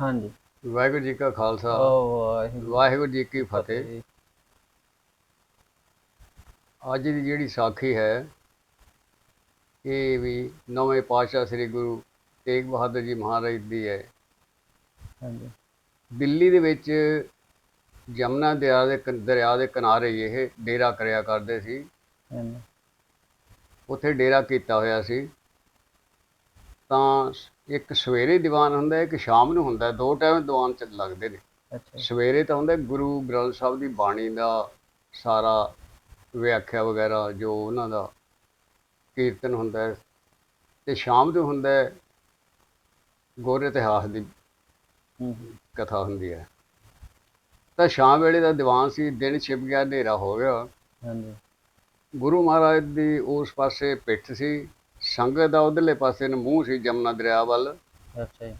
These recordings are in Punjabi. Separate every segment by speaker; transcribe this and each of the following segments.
Speaker 1: ਹਾਂਜੀ।
Speaker 2: ਵਾਹਿਗੁਰੂ ਜੀ ਕਾ ਖਾਲਸਾ।
Speaker 1: ਵਾਹਿਗੁਰੂ
Speaker 2: ਵਾਹਿਗੁਰੂ ਜੀ ਕੀ ਫਤਿਹ। ਅੱਜ ਦੀ ਜਿਹੜੀ ਸਾਖੀ ਹੈ ਇਹ ਵੀ ਨਵੇਂ ਪਾਤਸ਼ਾਹ ਸ੍ਰੀ ਗੁਰੂ ਤੇਗ ਬਹਾਦਰ ਜੀ ਮਹਾਰਾਜ ਦੀ ਹੈ।
Speaker 1: ਹਾਂਜੀ।
Speaker 2: ਦਿੱਲੀ ਦੇ ਵਿੱਚ ਜਮਨਾ ਦਰਿਆ ਦੇ ਦਰਿਆ ਦੇ ਕਿਨਾਰੇ ਇਹ ਡੇਰਾ ਕਰਿਆ ਕਰਦੇ ਸੀ। ਉੱਥੇ ਡੇਰਾ ਕੀਤਾ ਹੋਇਆ ਸੀ। ਤਾਂ ਇੱਕ ਸਵੇਰੇ ਦੀਵਾਨ ਹੁੰਦਾ ਇੱਕ ਸ਼ਾਮ ਨੂੰ ਹੁੰਦਾ। ਦੋ ਟਾਈਮ ਦੀਵਾਨ ਚ ਲੱਗਦੇ ਨੇ। ਸਵੇਰੇ ਤਾਂ ਹੁੰਦਾ ਗੁਰੂ ਗ੍ਰੰਥ ਸਾਹਿਬ ਦੀ ਬਾਣੀ ਦਾ ਸਾਰਾ ਵਿਆਖਿਆ ਵਗੈਰਾ ਜੋ ਉਹਨਾਂ ਦਾ ਕੀਰਤਨ ਹੁੰਦਾ ਹੈ ਤੇ ਸ਼ਾਮ ਨੂੰ ਹੁੰਦਾ ਹੈ ਗੁਰ ਇਤਿਹਾਸ ਦੀ ਕਥਾ ਹੁੰਦੀ ਹੈ। ਤਾਂ ਸ਼ਾਮ ਵੇਲੇ ਦਾ ਦੀਵਾਨ ਸੀ ਦਿਨ ਛਿਪ ਗਿਆ ਹਨੇਰਾ ਹੋ ਗਿਆ।
Speaker 1: ਹਾਂਜੀ।
Speaker 2: ਗੁਰੂ ਮਹਾਰਾਜ ਦੀ ਉਸ ਪਾਸੇ ਪਿੱਠ ਸੀ ਸੰਗਤ ਦਾ ਉਧਰਲੇ ਪਾਸੇ ਨੂੰ ਮੂੰਹ ਸੀ ਜਮਨਾ ਦਰਿਆ ਵੱਲ।
Speaker 1: ਅੱਛਾ ਜੀ।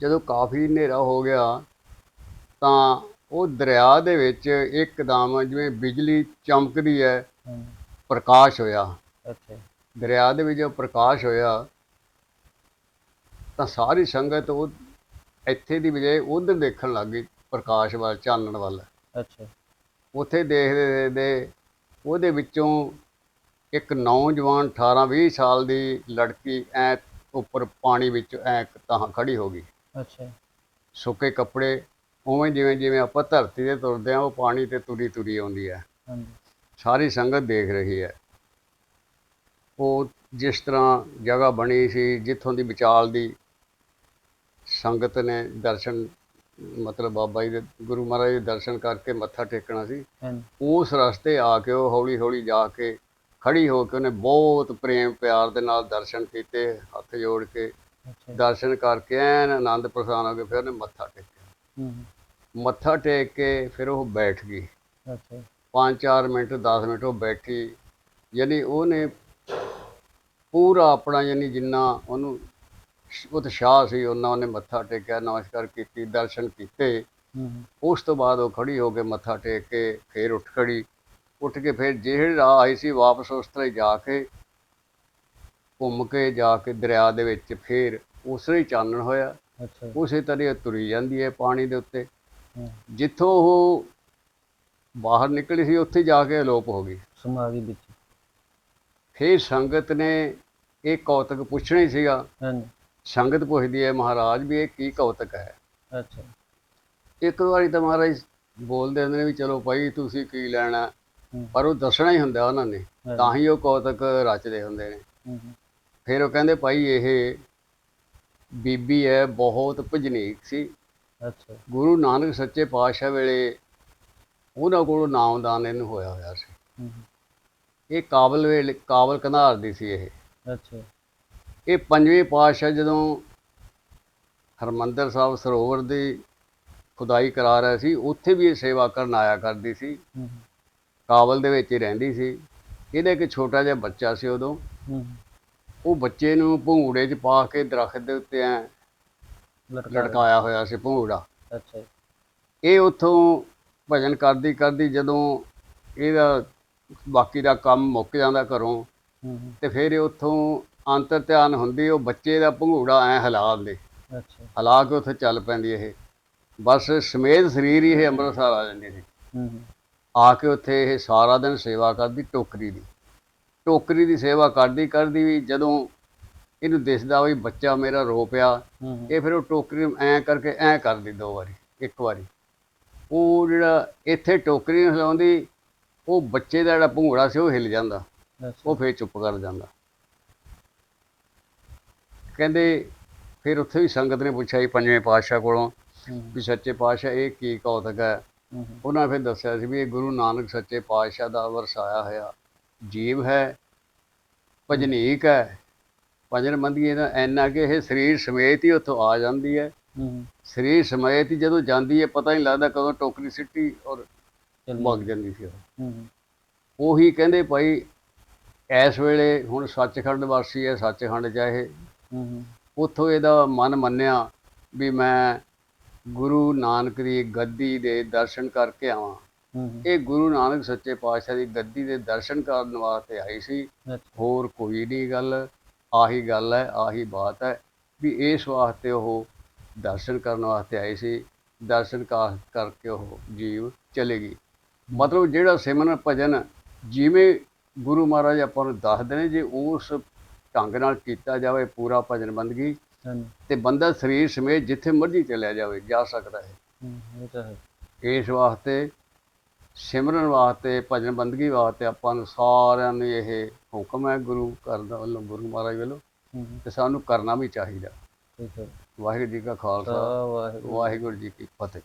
Speaker 2: ਜਦੋਂ ਕਾਫੀ ਹਨੇਰਾ ਹੋ ਗਿਆ ਤਾਂ ਉਹ ਦਰਿਆ ਦੇ ਵਿੱਚ ਇੱਕਦਮ ਜਿਵੇਂ ਬਿਜਲੀ ਚਮਕਦੀ ਹੈ ਪ੍ਰਕਾਸ਼ ਹੋਇਆ।
Speaker 1: ਅੱਛਾ ਜੀ,
Speaker 2: ਦਰਿਆ ਦੇ ਵਿੱਚ ਜਦੋਂ ਪ੍ਰਕਾਸ਼ ਹੋਇਆ ਤਾਂ ਸਾਰੀ ਸੰਗਤ ਉਹ ਇੱਥੇ ਦੀ ਬਜਾਏ ਉਧਰ ਦੇਖਣ ਲੱਗ ਗਈ ਪ੍ਰਕਾਸ਼ ਵੱਲ ਚਾਨਣ ਵੱਲ।
Speaker 1: ਅੱਛਾ। ਜੀ,
Speaker 2: ਉੱਥੇ ਦੇਖਦੇ ਦੇਖਦੇ ਉਹਦੇ ਵਿੱਚੋਂ ਇੱਕ ਨੌਜਵਾਨ 18 20 ਸਾਲ ਦੀ ਲੜਕੀ ਐ ਉੱਪਰ ਪਾਣੀ ਵਿੱਚ ਐ ਤਾਂ ਖੜੀ ਹੋ ਗਈ।
Speaker 1: ਅੱਛਾ।
Speaker 2: ਸੁੱਕੇ ਕੱਪੜੇ ਉਵੇਂ ਜਿਵੇਂ ਜਿਵੇਂ ਆਪਾਂ ਧਰਤੀ ਤੇ ਤੁਰਦੇ ਆ ਉਹ ਪਾਣੀ ਤੇ ਤੁਰੀ ਤੁਰੀ ਆਉਂਦੀ ਹੈ।
Speaker 1: ਹਾਂਜੀ।
Speaker 2: ਸਾਰੀ ਸੰਗਤ ਦੇਖ ਰਹੀ ਹੈ। ਉਹ ਜਿਸ ਤਰ੍ਹਾਂ ਜਗ੍ਹਾ ਬਣੀ ਸੀ ਜਿੱਥੋਂ ਦੀ ਵਿਚਾਲ ਦੀ ਸੰਗਤ ਨੇ ਦਰਸ਼ਨ ਮਤਲਬ ਬਾਬਾ ਜੀ ਦੇ ਗੁਰੂ ਮਹਾਰਾਜ ਦੇ ਦਰਸ਼ਨ ਕਰਕੇ ਮੱਥਾ ਟੇਕਣਾ ਸੀ ਉਸ ਰਸਤੇ ਆ ਕੇ ਉਹ ਹੌਲੀ ਹੌਲੀ ਜਾ ਕੇ ਖੜੀ ਹੋ ਕੇ ਉਹਨੇ ਬਹੁਤ ਪ੍ਰੇਮ ਪਿਆਰ ਦੇ ਨਾਲ ਦਰਸ਼ਨ ਕੀਤੇ ਹੱਥ ਜੋੜ ਕੇ। ਦਰਸ਼ਨ ਕਰਕੇ ਐਨ ਆਨੰਦ ਪ੍ਰਸਾਨ ਹੋ ਕੇ ਫਿਰ ਉਹਨੇ ਮੱਥਾ ਟੇਕਿਆ। ਮੱਥਾ ਟੇਕ ਕੇ ਫਿਰ ਉਹ ਬੈਠ ਗਈ।
Speaker 1: ਅੱਛਾ। ਜੀ,
Speaker 2: 5-4 ਮਿੰਟ 10 ਮਿੰਟ ਉਹ ਬੈਠੀ। ਯਾਨੀ ਉਹਨੇ ਪੂਰਾ ਆਪਣਾ ਯਾਨੀ ਜਿੰਨਾ ਉਹਨੂੰ ਉਤਸ਼ਾਹ ਸੀ ਉਹਨਾਂ ਉਹਨੇ ਮੱਥਾ ਟੇਕਿਆ ਨਮਸਕਾਰ ਕੀਤੀ ਦਰਸ਼ਨ ਕੀਤੇ। ਉਸ ਤੋਂ ਬਾਅਦ ਉਹ ਖੜੀ ਹੋ ਕੇ ਮੱਥਾ ਟੇਕ ਕੇ ਫੇਰ ਉੱਠ ਖੜੀ। ਉੱਠ ਕੇ ਫਿਰ ਜਿਹੜੇ ਰਾਹ ਆਈ ਸੀ ਵਾਪਸ ਉਸ ਤਰ੍ਹਾਂ ਹੀ ਜਾ ਕੇ ਘੁੰਮ ਕੇ ਜਾ ਕੇ ਦਰਿਆ ਦੇ ਵਿੱਚ ਫੇਰ ਉਸੇ ਹੀ ਚਾਨਣ ਹੋਇਆ।
Speaker 1: ਅੱਛਾ।
Speaker 2: ਉਸੇ ਤਰ੍ਹਾਂ ਤੁਰੀ ਜਾਂਦੀ ਹੈ ਪਾਣੀ ਦੇ ਉੱਤੇ। ਜਿੱਥੋਂ ਉਹ ਬਾਹਰ ਨਿਕਲੀ ਸੀ ਉੱਥੇ ਜਾ ਕੇ ਅਲੋਪ ਹੋ ਗਈ।
Speaker 1: ਸਮਾਧੀ ਵਿੱਚ।
Speaker 2: ਫੇਰ ਸੰਗਤ ਨੇ ਇਹ ਕੌਤਕ ਪੁੱਛਣਾ ਹੀ ਸੀਗਾ।
Speaker 1: ਹਾਂਜੀ।
Speaker 2: ਸੰਗਤ ਪੁੱਛਦੀ ਹੈ ਮਹਾਰਾਜ ਵੀ ਇਹ ਕੀ ਕੌਤਕ ਹੈ?
Speaker 1: ਅੱਛਾ।
Speaker 2: ਇੱਕ ਵਾਰੀ ਤਾਂ ਮਹਾਰਾਜ ਬੋਲਦੇ ਹੁੰਦੇ ਨੇ ਵੀ ਚਲੋ ਭਾਈ ਤੁਸੀਂ ਕੀ ਲੈਣਾ? ਪਰ ਉਹ ਦੱਸਣਾ ਹੀ ਹੁੰਦਾ ਉਹਨਾਂ ਨੇ ਤਾਂ ਹੀ ਉਹ ਕੌਤਕ ਰਚਦੇ ਹੁੰਦੇ ਨੇ। ਫਿਰ ਉਹ ਕਹਿੰਦੇ ਭਾਈ ਇਹ ਬੀਬੀ ਹੈ ਬਹੁਤ ਭਜਨੀਕ ਸੀ।
Speaker 1: ਅੱਛਾ।
Speaker 2: ਗੁਰੂ ਨਾਨਕ ਸੱਚੇ ਪਾਤਸ਼ਾਹ ਵੇਲੇ ਉਹਨਾਂ ਕੋਲੋਂ ਨਾਮਦਾਨ ਇਹਨੂੰ ਹੋਇਆ ਹੋਇਆ ਸੀ। ਇਹ ਕਾਬਲ ਵੇਲੇ ਕਾਬਲ ਕੰਧਾਰ ਦੀ ਸੀ ਇਹ।
Speaker 1: ਅੱਛਾ।
Speaker 2: ਇਹ ਪੰਜਵੇਂ ਪਾਤਸ਼ਾਹ ਜਦੋਂ ਹਰਮੰਦਰ ਸਾਹਿਬ ਸਰੋਵਰ ਦੀ ਖੁਦਾਈ ਕਰਾ ਰਿਹਾ ਸੀ ਉੱਥੇ ਵੀ ਇਹ ਸੇਵਾ ਕਰਨ ਆਇਆ ਕਰਦੀ ਸੀ। ਕਾਬਲ ਦੇ ਵਿੱਚ ਹੀ ਰਹਿੰਦੀ ਸੀ। ਇਹਦਾ ਇੱਕ ਛੋਟਾ ਜਿਹਾ ਬੱਚਾ ਸੀ ਉਦੋਂ। ਉਹ ਬੱਚੇ ਨੂੰ ਭੂੰਗੜੇ 'ਚ ਪਾ ਕੇ ਦਰਖਤ ਦੇ ਉੱਤੇ ਐ
Speaker 1: ਲਟਕਾ
Speaker 2: ਲਟਕਾਇਆ ਹੋਇਆ ਸੀ
Speaker 1: ਅੱਛਾ ਜੀ,
Speaker 2: ਇਹ ਉੱਥੋਂ ਭਜਨ ਕਰਦੀ ਕਰਦੀ ਜਦੋਂ ਇਹਦਾ ਬਾਕੀ ਦਾ ਕੰਮ ਮੁੱਕ ਜਾਂਦਾ ਘਰੋਂ ਤੇ ਫਿਰ ਇਹ ਉੱਥੋਂ ਅੰਤਰ ਧਿਆਨ ਹੁੰਦੀ ਉਹ ਬੱਚੇ ਦਾ ਭੰਗੂੜਾ ਐ ਹਿਲਾ ਦਿੰਦੇ।
Speaker 1: ਅੱਛਾ।
Speaker 2: ਹਿਲਾ ਕੇ ਉੱਥੇ ਚੱਲ ਪੈਂਦੀ ਇਹ। ਬਸ ਸਮੇਤ ਸਰੀਰ ਹੀ ਇਹ ਅੰਮ੍ਰਿਤਸਰ ਆ ਜਾਂਦੀ ਸੀ ਆ ਕੇ ਉੱਥੇ ਇਹ ਸਾਰਾ ਦਿਨ ਸੇਵਾ ਕਰਦੀ ਟੋਕਰੀ ਦੀ। ਟੋਕਰੀ ਦੀ ਸੇਵਾ ਕਰਦੀ ਕਰਦੀ ਵੀ ਜਦੋਂ ਇਹਨੂੰ ਦਿਸਦਾ ਵੀ ਬੱਚਾ ਮੇਰਾ ਰੋ ਪਿਆ ਇਹ ਫਿਰ ਉਹ ਟੋਕਰੀ ਨੂੰ ਐਂ ਕਰਕੇ ਐਂ ਕਰਦੀ ਦੋ ਵਾਰੀ ਇੱਕ ਵਾਰੀ। ਉਹ ਜਿਹੜਾ ਇੱਥੇ ਟੋਕਰੀ ਨੂੰ ਹਿਲਾਉਂਦੀ ਉਹ ਬੱਚੇ ਦਾ ਜਿਹੜਾ ਭੰਗੂੜਾ ਸੀ ਉਹ ਹਿੱਲ ਜਾਂਦਾ ਉਹ ਫਿਰ ਚੁੱਪ ਕਰ ਜਾਂਦਾ। ਕਹਿੰਦੇ ਫਿਰ ਉੱਥੇ ਵੀ ਸੰਗਤ ਨੇ ਪੁੱਛਿਆ ਜੀ ਪੰਜਵੇਂ ਪਾਤਸ਼ਾਹ ਕੋਲੋਂ ਵੀ ਸੱਚੇ ਪਾਤਸ਼ਾਹ ਇਹ ਕੀ ਕੌਤਕ ਹੂੰ, ਉਹਨਾਂ ਫਿਰ ਦੱਸਿਆ ਸੀ ਵੀ ਇਹ ਗੁਰੂ ਨਾਨਕ ਸੱਚੇ ਪਾਤਸ਼ਾਹ ਦਾ ਵਰਸਾਇਆ ਹੋਇਆ ਜੀਵ ਹੈ ਭਜਨੀਕ ਹੈ। ਭਜਨ ਮੰਦੀਏ ਦਾ ਐਨਾ ਕਿ ਇਹ ਸਰੀਰ ਸਮੇਤ ਹੀ ਉੱਥੋਂ ਆ ਜਾਂਦੀ ਹੈ। ਸਰੀਰ ਸਮੇਤ ਹੀ ਜਦੋਂ ਜਾਂਦੀ ਹੈ ਪਤਾ ਨਹੀਂ ਲੱਗਦਾ ਕਦੋਂ ਟੋਕਰੀ ਸਿੱਟੀ ਔਰ। ਵਗ ਜਾਂਦੀ ਸੀ ਉਹ ਕਹਿੰਦੇ ਭਾਈ ਇਸ ਵੇਲੇ ਹੁਣ ਸੱਚਖੰਡ ਵਾਸੀ ਹੈ ਸੱਚਖੰਡ ਚਾਹੇ
Speaker 1: ਹੂੰ,
Speaker 2: ਉੱਥੋਂ ਇਹਦਾ ਮਨ ਮੰਨਿਆ ਵੀ ਮੈਂ ਗੁਰੂ ਨਾਨਕ ਦੀ ਗੱਦੀ ਦੇ ਦਰਸ਼ਨ ਕਰਕੇ ਆਵਾਂ। ਇਹ ਗੁਰੂ ਨਾਨਕ ਸੱਚੇ ਪਾਤਸ਼ਾਹ ਦੀ ਗੱਦੀ ਦੇ ਦਰਸ਼ਨ ਕਰਨ ਵਾਸਤੇ ਆਈ ਸੀ। ਹੋਰ ਕੋਈ ਨਹੀਂ ਗੱਲ ਆਹੀ ਗੱਲ ਹੈ ਆਹੀ ਬਾਤ ਹੈ ਵੀ ਇਸ ਵਾਸਤੇ ਉਹ ਦਰਸ਼ਨ ਕਰਨ ਵਾਸਤੇ ਆਈ ਸੀ। ਦਰਸ਼ਨ ਕਰਕੇ ਉਹ ਜੀਵ ਚਲੇ ਗਈ। ਮਤਲਬ ਜਿਹੜਾ ਸਿਮਰਨ ਭਜਨ ਜਿਵੇਂ ਗੁਰੂ ਮਹਾਰਾਜ ਆਪਾਂ ਨੂੰ ਦੱਸਦੇ ਨੇ ਜੇ ਉਸ ਢੰਗ ਨਾਲ ਕੀਤਾ ਜਾਵੇ ਪੂਰਾ ਭਜਨ ਬੰਦਗੀ ਤੇ ਬੰਦਾ ਸਰੀਰ ਸਮੇਤ ਜਿੱਥੇ ਮਰਜ਼ੀ ਚਲਿਆ ਜਾਵੇ ਜਾ ਸਕਦਾ ਹੈ।
Speaker 1: ਹੂੰ, ਇਹ ਤਾਂ ਹੈ।
Speaker 2: ਇਸ ਵਾਸਤੇ ਸਿਮਰਨ ਵਾਸਤੇ ਭਜਨ ਬੰਦਗੀ ਵਾਸਤੇ ਆਪਾਂ ਨੂੰ ਸਾਰਿਆਂ ਨੂੰ ਇਹ ਹੁਕਮ ਹੈ ਗੁਰੂ ਘਰ ਦਾ ਵੱਲੋਂ ਗੁਰੂ ਮਹਾਰਾਜ ਵੱਲੋਂ ਤੇ ਸਾਨੂੰ ਕਰਨਾ ਵੀ ਚਾਹੀਦਾ। ਵਾਹਿਗੁਰੂ ਜੀ ਕਾ ਖਾਲਸਾ ਵਾਹਿਗੁਰੂ ਜੀ ਕੀ ਫਤਿਹ।